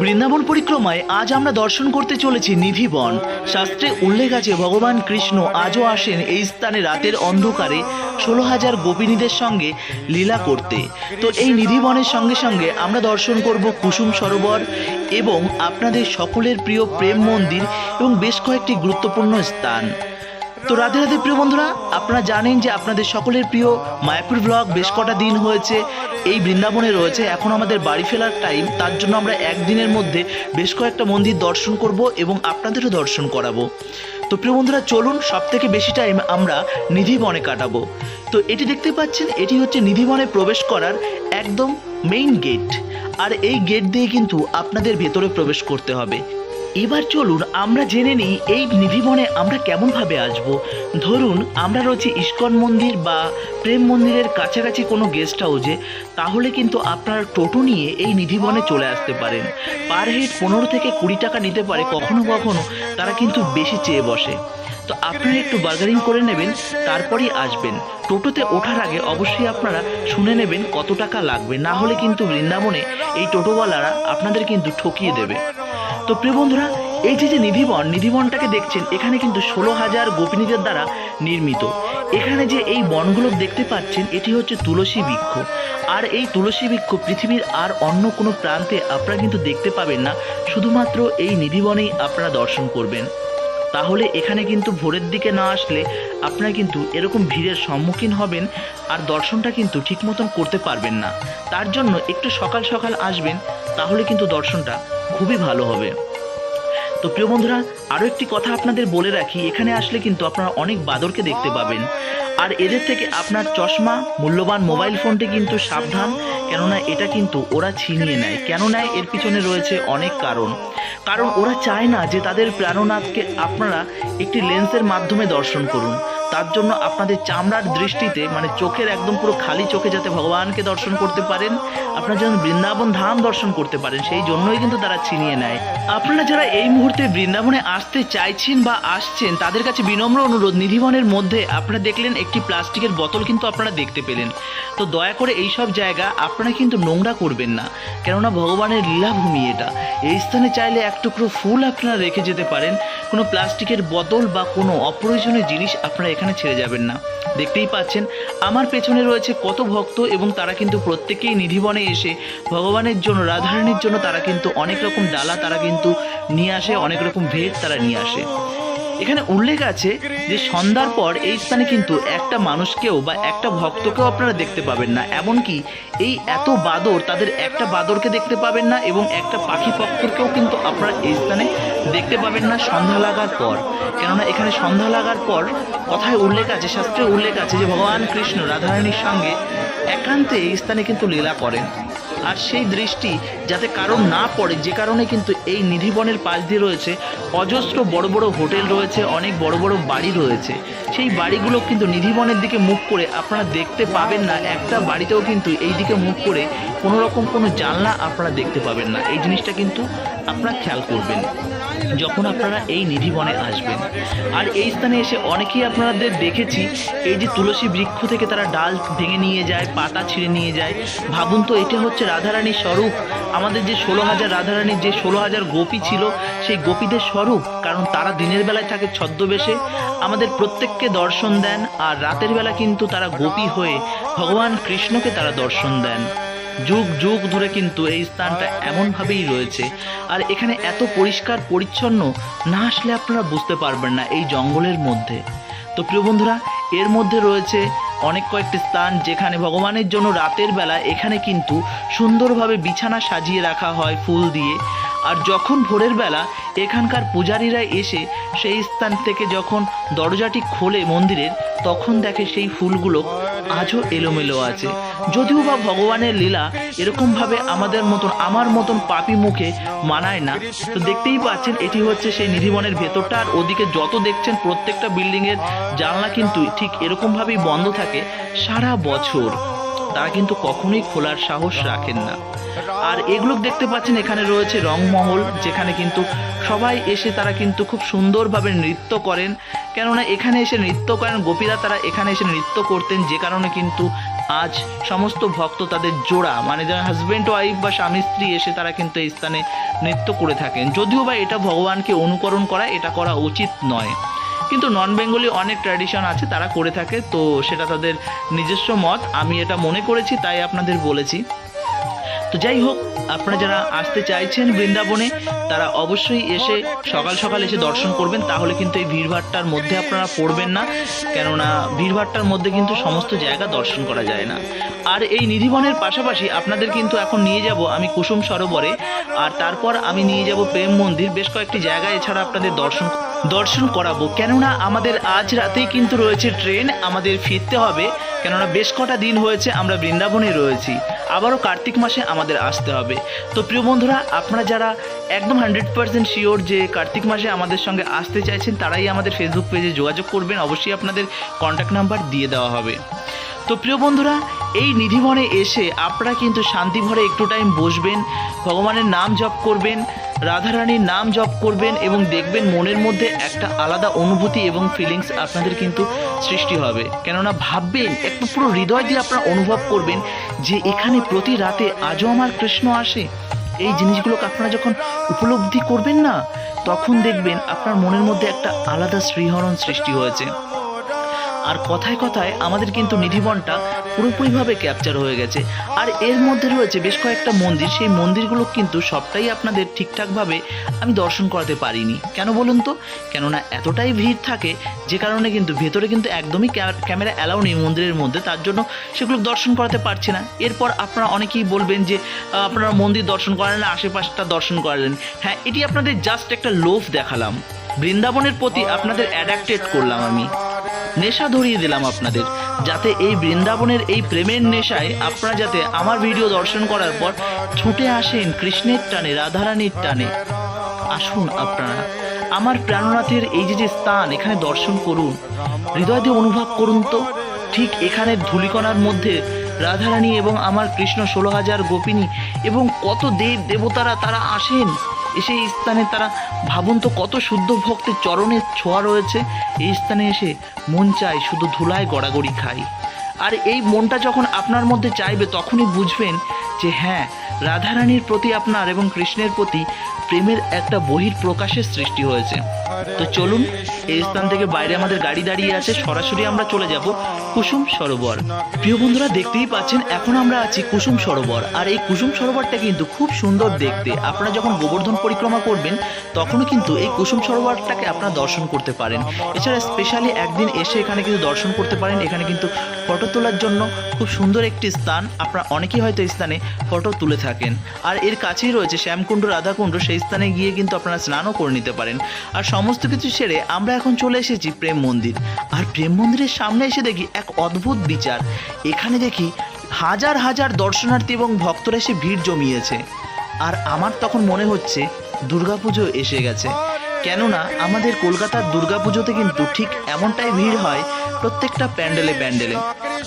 বৃন্দাবন পরিক্রমায় আজ আমরা দর্শন করতে চলেছি নিধিবন শাস্ত্রে উল্লেখ আছে, ভগবান কৃষ্ণ আজও আসেন এই স্থানে রাতের অন্ধকারে ষোলো হাজার গোপিনীদের সঙ্গে লীলা করতে। তো এই নিধিবনের সঙ্গে সঙ্গে আমরা দর্শন করব কুসুম সরোবর এবং আপনাদের সকলের প্রিয় প্রেম মন্দির এবং বেশ কয়েকটি গুরুত্বপূর্ণ স্থান। তো রাধে রাধে প্রিয় বন্ধুরা, আপনারা জানেন যে আপনাদের সকলের প্রিয় মায়াপুর ব্লগ বেশ কটা দিন হয়েছে, এই বৃন্দাবনে রয়েছে, এখন আমাদের বাড়ি ফেরার টাইম তার জন্য আমরা একদিনের মধ্যে বেশ কয়েকটা মন্দির দর্শন করব এবং আপনাদেরও দর্শন করাবো। তো প্রিয় বন্ধুরা, চলুন সব থেকে বেশি টাইম আমরা নিধিবনে কাটাবো। তো এটি দেখতে পাচ্ছেন, এটি হচ্ছে নিধিবনে প্রবেশ করার একদম মেইন গেট আর এই গেট দিয়ে কিন্তু আপনাদের ভেতরে প্রবেশ করতে হবে। এবার চলুন আমরা জেনে নিই এই নিধিবনে আমরা কেমনভাবে আসব। ধরুন, আমরা রয়েছি ইস্কন মন্দির বা প্রেম মন্দিরের কাছাকাছি কোনো গেস্ট হাউসে তাহলে কিন্তু আপনারা টোটো নিয়ে এই নিধিবনে চলে আসতে পারেন। পার হেড পনেরো থেকে কুড়ি টাকা নিতে পারে, কখনো কখনো তারা কিন্তু বেশি চেয়ে বসে। তো আপনারা একটু বার্গারিং করে নেবেন, তারপরেই আসবেন। টোটোতে ওঠার আগে অবশ্যই আপনারা শুনে নেবেন কত টাকা লাগবে, না হলে কিন্তু বৃন্দাবনে এই টোটোওয়ালারা আপনাদের কিন্তু ঠকিয়ে দেবে। তো প্রিয় বন্ধুরা, এই যে যে নিধিবন, নিধিবনটাকে দেখছেন, এখানে কিন্তু ষোলো হাজার গোপিনীদের দ্বারা নির্মিত। এখানে যে এই বনগুলো দেখতে পাচ্ছেন, এটি হচ্ছে তুলসী বৃক্ষ। আর এই তুলসী বৃক্ষ পৃথিবীর আর অন্য কোনো প্রান্তে আপনারা কিন্তু দেখতে পাবেন না, শুধুমাত্র এই নিধিবনেই আপনারা দর্শন করবেন। তাহলে এখানে কিন্তু ভোরের দিকে না আসলে আপনারা কিন্তু এরকম ভিড়ের সম্মুখীন হবেন আর দর্শনটা কিন্তু ঠিক মতন করতে পারবেন না। তার জন্য একটু সকাল সকাল আসবেন, তাহলে কিন্তু দর্শনটা খুবই ভালো হবে। তো প্রিয় বন্ধুরা আরও একটি কথা আপনাদের বলে রাখি, এখানে আসলে কিন্তু আপনারা অনেক বাদরকে দেখতে পাবেন। আর এদের থেকে আপনার চশমা, মূল্যবান মোবাইল ফোনটি কিন্তু সাবধান, কেননা এটা কিন্তু ওরা ছিনিয়ে নেয়। কেন নেয় এর পিছনে রয়েছে অনেক কারণ। কারণ ওরা চায় না যে তাদের প্রাণনাথকে আপনারা একটি লেন্সের মাধ্যমে দর্শন করুন। তার জন্য আপনাদের চামড়ার দৃষ্টিতে মানে চোখের একদম পুরো খালি চোখে যাতে ভগবানকে দর্শন করতে পারেন, আপনারা যেন বৃন্দাবন ধাম দর্শন করতে পারেন, সেই জন্যই কিন্তু তারা ছিনিয়ে নেয়। আপনারা যারা এই মুহূর্তে বৃন্দাবনে আসতে চাইছেন বা আসছেন, তাদের কাছে বিনম্র অনুরোধ, নিধিবনের মধ্যে আপনারা দেখলেন একটি প্লাস্টিকের বোতল কিন্তু আপনারা দেখতে পেলেন। তো দয়া করে এই সব জায়গা আপনারা কিন্তু নোংরা করবেন না, কেননা ভগবানের লীলাভূমি এটা। এই স্থানে চাইলে এক টুকরো ফুল আপনারা রেখে যেতে পারেন কোনো প্লাস্টিকের বোতল বা কোনো অপ্রয়োজনীয় জিনিস আপনারা এখানে ছেড়ে যাবেন না। দেখতেই পাচ্ছেন, আমার পেছনে রয়েছে কত ভক্ত এবং তারা কিন্তু প্রত্যেকেই নিধিবনে এসে ভগবানের জন্য, রাধারানীর জন্য তারা কিন্তু অনেক রকম ডালা তারা কিন্তু নিয়ে আসে, অনেক রকম ভেদ তারা নিয়ে আসে। এখানে উল্লেখ আছে যে সন্ধ্যার পর এই স্থানে কিন্তু একটা মানুষকেও বা একটা ভক্তকেও আপনারা দেখতে পাবেন না। এমনকি এই এত বাদর তাদের একটা বাদরকে দেখতে পাবেন না এবং একটা পাখি পক্ষকেও কিন্তু আপনারা এই স্থানে দেখতে পাবেন না সন্ধ্যা লাগার পর। কেননা এখানে সন্ধ্যা লাগার পর কথায় উল্লেখ আছে, শাস্ত্রে উল্লেখ আছে যে ভগবান কৃষ্ণ রাধারানীর সঙ্গে একান্তে এই স্থানে কিন্তু লীলা করেন। আর সেই দৃষ্টি যাতে কারণ না পড়ে, যে কারণে কিন্তু এই নিধিবনের পাশ দিয়ে রয়েছে, অজস্র বড় বড় হোটেল রয়েছে, অনেক বড় বড় বাড়ি রয়েছে। সেই বাড়িগুলো কিন্তু নিধিবনের দিকে মুখ করে আপনারা দেখতে পাবেন না, একটা বাড়িতেও কিন্তু এই দিকে মুখ করে কোনো রকম কোনো জানলা আপনারা দেখতে পাবেন না। এই জিনিসটা কিন্তু আপনারা খেয়াল করবেন। যখন আপনারা এই নিধিবনে আসবেন। আর এই স্থানে এসে অনেকেই আপনাদের দেখেছি, এই যে তুলসী বৃক্ষ থেকে তারা ডাল ভেঙে নিয়ে যায়, পাতা ছিঁড়ে নিয়ে যায়। ভাবুন তো, এটা হচ্ছে রাধারানীর স্বরূপ। আমাদের যে ষোলো হাজার রাধারানীর যে ষোলো হাজার গোপী ছিল, সেই গোপীদের স্বরূপ। কারণ তারা দিনের বেলায় থাকে ছদ্মবেশে। আমাদের প্রত্যেককে দর্শন দেন, আর রাতের বেলা কিন্তু তারা গোপী হয়ে ভগবান কৃষ্ণকে তারা দর্শন দেন। যুগ যুগ ধরে কিন্তু এই স্থানটা এমনভাবেই রয়েছে। আর এখানে এত পরিষ্কার পরিচ্ছন্ন না আসলে আপনারা বুঝতে পারবেন না এই জঙ্গলের মধ্যে। তো প্রিয় বন্ধুরা এর মধ্যে রয়েছে অনেক কয়েকটি স্থান যেখানে ভগবানের জন্য রাতের বেলা এখানে কিন্তু সুন্দরভাবে বিছানা সাজিয়ে রাখা হয় ফুল দিয়ে। আর যখন ভোরের বেলা এখানকার পূজারীরা এসে সেই স্থান থেকে যখন দরজাটি খোলে মন্দিরের তখন দেখে সেই ফুলগুলো আজও এলোমেলো আছে। যদিও বা ভগবানের লীলা এরকমভাবে আমাদের মতন, আমার মতন পাপি মুখে মানায় না, তো দেখতেই পাচ্ছেন এটি হচ্ছে সেই নিধিবনের ভেতরটা, আর ওদিকে যত দেখছেন প্রত্যেকটা বিল্ডিংয়ের জানলা কিন্তু ঠিক এরকমভাবেই বন্ধ থাকে সারা বছর। তারা কিন্তু কখনোই খোলার সাহস রাখেন না। আর এগুলো দেখতে পাচ্ছেন, এখানে রয়েছে রংমহল, যেখানে কিন্তু সবাই এসে তারা কিন্তু খুব সুন্দরভাবে নৃত্য করেন। কেননা এখানে এসে নৃত্য করেন, গোপীরা তারা এখানে এসে নৃত্য করতেন, যে কারণে কিন্তু আজ সমস্ত ভক্ত তাদের জোড়া মানে যারা হাজব্যান্ড ওয়াইফ বা স্বামী, স্ত্রী এসে তারা কিন্তু এই স্থানে নৃত্য করে থাকেন। যদিও বা এটা ভগবানকে অনুকরণ করা, এটা করা উচিত নয়। কিন্তু নন বেঙ্গলি অনেক ট্র্যাডিশন আছে, তারা করে থাকে, তো সেটা তাদের নিজস্ব মত। আমি এটা মনে করেছি, তাই আপনাদের বলেছি। তো যাই হোক, আপনারা যারা আসতে চাইছেন বৃন্দাবনে, তারা অবশ্যই এসে সকাল সকাল এসে দর্শন করবেন, তাহলে কিন্তু এই ভিড়ভাট্টার মধ্যে আপনারা পড়বেন না, কেননা ভিড়ভাট্টার মধ্যে কিন্তু সমস্ত জায়গা দর্শন করা যায় না। আর এই নিধিবনের পাশাপাশি আপনাদের কিন্তু এখন নিয়ে যাব আমি কুসুম সরোবরে, আর তারপর আমি নিয়ে যাব প্রেম মন্দির, বেশ কয়েকটি জায়গায় এছাড়া আপনাদের দর্শন দর্শন করাবো। কেননা আমাদের আজ রাতেই কিন্তু রয়েছে ট্রেন, আমাদের ফিরতে হবে। কেননা বেশ কটা দিন হয়েছে আমরা বৃন্দাবনে রয়েছি। আবারও কার্তিক মাসে আমাদের আসতে হবে। তো প্রিয় বন্ধুরা, আপনারা যারা একদম হান্ড্রেড পার্সেন্ট শিওর যে কার্তিক মাসে আমাদের সঙ্গে আসতে চাইছেন, তারাই আমাদের ফেসবুক পেজে যোগাযোগ করবেন। অবশ্যই আপনাদের কন্ট্যাক্ট নাম্বার দিয়ে দেওয়া হবে। তো প্রিয় বন্ধুরা এই নিধিবনে এসে আপনারা কিন্তু শান্তি ভরে একটু টাইম বসবেন, ভগবানের নাম জপ করবেন, রাধারানীর নাম জপ করবেন এবং দেখবেন মনের মধ্যে একটা আলাদা অনুভূতি এবং ফিলিংস আপনাদের কিন্তু সৃষ্টি হবে। কেননা ভাববেন, একটু পুরো হৃদয় দিয়ে আপনারা অনুভব করবেন যে এখানে প্রতি রাতে আজও আমার কৃষ্ণ আসে। এই জিনিসগুলোকে আপনারা যখন উপলব্ধি করবেন না, তখন দেখবেন আপনার মনের মধ্যে একটা আলাদা শ্রীহরণ সৃষ্টি হয়েছে। আর কথায় কথায় আমাদের কিন্তু নিধিবনটা পুরোপুরিভাবে ক্যাপচার হয়ে গেছে। আর এর মধ্যে রয়েছে বেশ কয়েকটা মন্দির, সেই মন্দিরগুলো কিন্তু সবটাই আপনাদের ঠিকঠাকভাবে আমি দর্শন করাতে পারিনি। কেন বলুন তো? কেননা এতটাই ভিড় থাকে যে কারণে কিন্তু ভেতরে কিন্তু একদমই ক্যামেরা অ্যালাউ নেই মন্দিরের মধ্যে, তার জন্য সেগুলো দর্শন করাতে পারছি না। এরপর আপনারা অনেকেই বলবেন যে আপনারা মন্দির দর্শন করালেন আশেপাশটা দর্শন করালেন হ্যাঁ এটি আপনাদের জাস্ট একটা লোভ দেখালাম। বৃন্দাবনের প্রতি আপনাদের অ্যাডাক্টেড করলাম আমি। নেশা ধরিয়ে দিলাম আপনাদের। যাতে এই বৃন্দাবনের এই প্রেমের নেশায় আপনারা যাতে আমার ভিডিও দর্শন করার পর ছুটে আসেন কৃষ্ণের টানে, রাধারানীর টানে। আসুন আপনারা। আমার প্রাণনাথের এই যে যে স্থান, এখানে দর্শন করুন। হৃদয় দিয়ে অনুভব করুন তো। ঠিক এখানে ধুলিকণার মধ্যে রাধারানী এবং আমার কৃষ্ণ ষোলো হাজার গোপিনী এবং কত দেব দেবতারা তারা আসেন। এসে এই স্থানে তারা ভাবুন তো কত শুদ্ধ ভক্তের চরণের ছোঁয়া রয়েছে। এই স্থানে এসে মন চায় শুধু ধুলায় গড়াগড়ি খাই। আর এই মনটা যখন আপনার মধ্যে চাইবে তখনই বুঝবেন যে হ্যাঁ রাধারানীর প্রতি আপনার এবং কৃষ্ণের প্রতি প্রেমের একটা বহির প্রকাশের সৃষ্টি হয়েছে। তো চলুন, এই স্থান থেকে বাইরে আমাদের গাড়ি দাঁড়িয়ে আছে, সরাসরি আমরা চলে যাব কুসুম সরোবর। প্রিয় বন্ধুরা, দেখতেই পাচ্ছেন, এখন আমরা আছি কুসুম সরোবর। আর এই কুসুম সরোবরটা কিন্তু খুব সুন্দর দেখতে। আপনারা যখন গোবর্ধন পরিক্রমা করবেন, তখনও কিন্তু এই কুসুম সরোবরটাকে আপনারা দর্শন করতে পারেন। এছাড়া স্পেশালি একদিন এসে এখানে কিন্তু দর্শন করতে পারেন। এখানে কিন্তু ফটো তোলার জন্য খুব সুন্দর একটি স্থান। আপনারা অনেকেই হয়তো এই স্থানে ফটো তুলে থাকেন। আর এর কাছেই রয়েছে শ্যামকুণ্ড, রাধাকুণ্ড, সেই স্থানে গিয়ে কিন্তু আপনারা স্নানও করে নিতে পারেন। আর সমস্ত কিছু সেরে আমরা এখন চলে এসেছি প্রেম মন্দির। আর প্রেম মন্দিরের সামনে এসে দেখি এক অদ্ভুত বিচার। এখানে দেখি হাজার হাজার দর্শনার্থী এবং ভক্তরা এসে ভিড় জমিয়েছে। আর আমার তখন মনে হচ্ছে দুর্গাপুজো এসে গেছে। কেননা আমাদের কলকাতার দুর্গাপুজোতে কিন্তু ঠিক এমনটাই ভিড় হয় প্রত্যেকটা প্যান্ডেলে প্যান্ডেলে।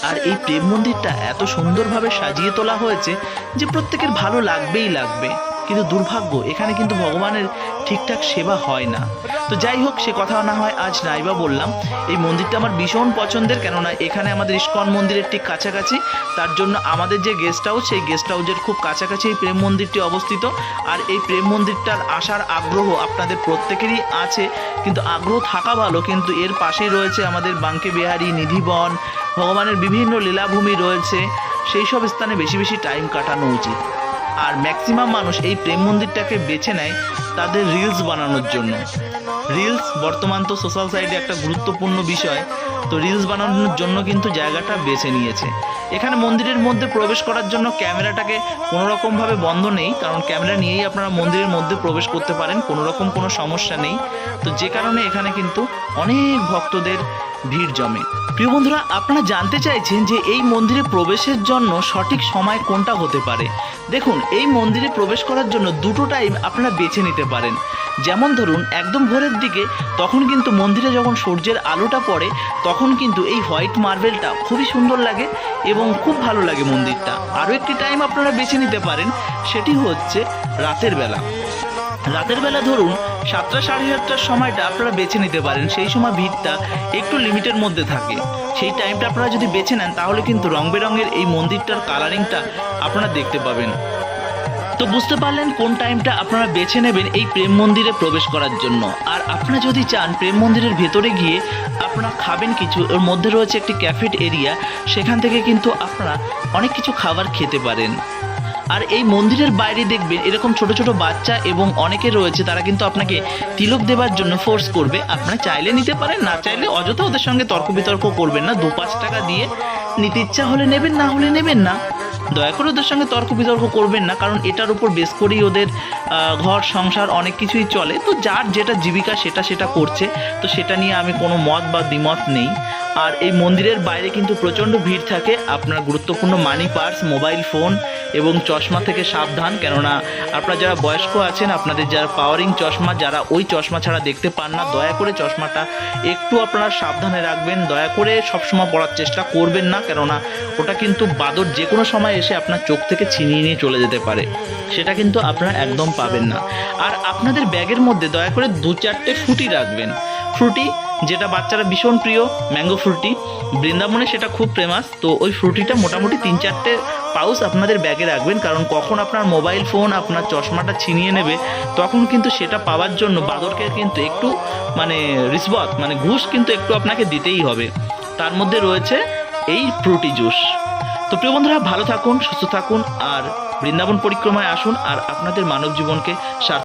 আর এই প্রেম মন্দিরটা এত সুন্দরভাবে সাজিয়ে তোলা হয়েছে যে প্রত্যেকের ভালো লাগবেই লাগবে। কিন্তু দুর্ভাগ্য, এখানে কিন্তু ভগবানের ঠিকঠাক সেবা হয় না। তো যাই হোক, সে কথা না হয় আজ নাইবা বললাম, এই মন্দিরটা আমার ভীষণ পছন্দের, কেননা এখানে আমাদের ইস্কন মন্দিরের ঠিক কাছাকাছি। তার জন্য আমাদের যে গেস্ট হাউস সেই গেস্ট হাউসের খুব কাছাকাছি এই প্রেম মন্দিরটি অবস্থিত। আর এই প্রেম মন্দিরটার আসার আগ্রহ আপনাদের প্রত্যেকেরই আছে, কিন্তু আগ্রহ থাকা ভালো, কিন্তু এর পাশেই রয়েছে আমাদের বাঙ্কে বিহারি, নিধিবন, ভগবানের বিভিন্ন লীলাভূমি রয়েছে। সেই সব স্থানে বেশি বেশি টাইম কাটানো উচিত। আর ম্যাক্সিমাম মানুষ এই প্রেম মন্দিরটাকে বেছে নেয় তাদের রিলস বানানোর জন্য। রিলস বর্তমান তো সোশ্যাল সাইডে একটা গুরুত্বপূর্ণ বিষয়। তো রিলস বানানোর জন্য কিন্তু জায়গাটা বেছে নিয়েছে। এখানে মন্দিরের মধ্যে প্রবেশ করার জন্য ক্যামেরাটাকে কোনো রকমভাবে বন্ধ নেই, কারণ ক্যামেরা নিয়েই আপনারা মন্দিরের মধ্যে প্রবেশ করতে পারেন কোনো রকম কোনো সমস্যা নেই। তো যে কারণে এখানে কিন্তু অনেক ভক্তদের ভিড় জমে। প্রিয় বন্ধুরা, আপনারা জানতে চাইছেন যে এই মন্দিরে প্রবেশের জন্য সঠিক সময় কোনটা হতে পারে? দেখুন, এই মন্দিরে প্রবেশ করার জন্য দুটো টাইম আপনারা বেছে নিতে পারেন। যেমন ধরুন, একদম ভোরের দিকে, তখন কিন্তু মন্দিরে যখন সূর্যের আলোটা পড়ে, তখন কিন্তু এই হোয়াইট মার্বেলটা খুবই সুন্দর লাগে এবং খুব ভালো লাগে মন্দিরটা। আরও একটি টাইম আপনারা বেছে নিতে পারেন, সেটি হচ্ছে রাতের বেলা। রাতের বেলা ধরুন সাতটা সাড়ে সাতটার সময়টা আপনারা বেছে নিতে পারেন। সেই সময় ভিড়টা একটু লিমিটের মধ্যে থাকে। সেই টাইমটা আপনারা যদি বেছে নেন, তাহলে কিন্তু রং বেরঙের এই মন্দিরটার কালারিংটা আপনারা দেখতে পাবেন। তো বুঝতে পারলেন কোন টাইমটা আপনারা বেছে নেবেন এই প্রেম মন্দিরে প্রবেশ করার জন্য। আর আপনারা যদি চান প্রেম মন্দিরের ভেতরে গিয়ে আপনারা খাবেন কিছু, ওর মধ্যে রয়েছে একটি ক্যাফেট এরিয়া, সেখান থেকে কিন্তু আপনারা অনেক কিছু খাবার খেতে পারেন। আর এই মন্দিরের বাইরে দেখবেন এরকম ছোট ছোট বাচ্চা এবং অনেকে রয়েছে, তারা কিন্তু আপনাকে তিলক দেবার জন্য ফোর্স করবে। আপনারা চাইলে নিতে পারেন, না চাইলে অযথা ওদের সঙ্গে তর্ক বিতর্ক করবেন না। দু পাঁচ টাকা দিয়ে নিতে ইচ্ছা হলে নেবেন, না হলে নেবেন না। দয়া করে ওদের সঙ্গে তর্ক বিতর্ক করবেন না, কারণ এটার উপর বেস করেই ওদের ঘর, সংসার অনেক কিছুই চলে। তো যার যেটা জীবিকা সেটা সেটা করছে। তো সেটা নিয়ে আমি কোনো মত বা দ্বিমত নেই। আর এই মন্দিরের বাইরে কিন্তু প্রচণ্ড ভিড় থাকে, আপনার গুরুত্বপূর্ণ মানি পার্স মোবাইল ফোন এবং চশমা থেকে সাবধান। কেননা আপনারা যারা বয়স্ক আছেন, আপনাদের যারা পাওয়ারিং চশমা, যারা ওই চশমা ছাড়া দেখতে পান না, দয়া করে চশমাটা একটু আপনারা সাবধানে রাখবেন। দয়া করে সবসময় পড়ার চেষ্টা করবেন না, কেননা ওটা কিন্তু বাদর যে কোনো সময় এসে আপনার চোখ থেকে ছিনিয়ে নিয়ে চলে যেতে পারে। সেটা কিন্তু আপনারা একদম পাবেন না। আর আপনাদের ব্যাগের মধ্যে দয়া করে দু চারটে ফুটি রাখবেন। ফ্রুটি যেটা বাচ্চারা ভীষণ প্রিয় ম্যাঙ্গো ফ্রুটি বৃন্দাবনে সেটা খুব ফেমাস তো ওই ফ্রুটিটা মোটামুটি তিন চারটে পাউস আপনাদের ব্যাগে রাখবেন, কারণ কখন আপনার মোবাইল ফোন আপনার চশমাটা ছিনিয়ে নেবে, তখন কিন্তু সেটা পাওয়ার জন্য বাদরকে কিন্তু একটু মানে রিসবত মানে ঘুষ কিন্তু একটু আপনাকে দিতেই হবে। তার মধ্যে রয়েছে এই ফ্রুটি জুস তো প্রিয় বন্ধুরা, ভালো থাকুন, সুস্থ থাকুন, আর বৃন্দাবন পরিক্রমায় আসুন, আর আপনাদের মানব জীবনকে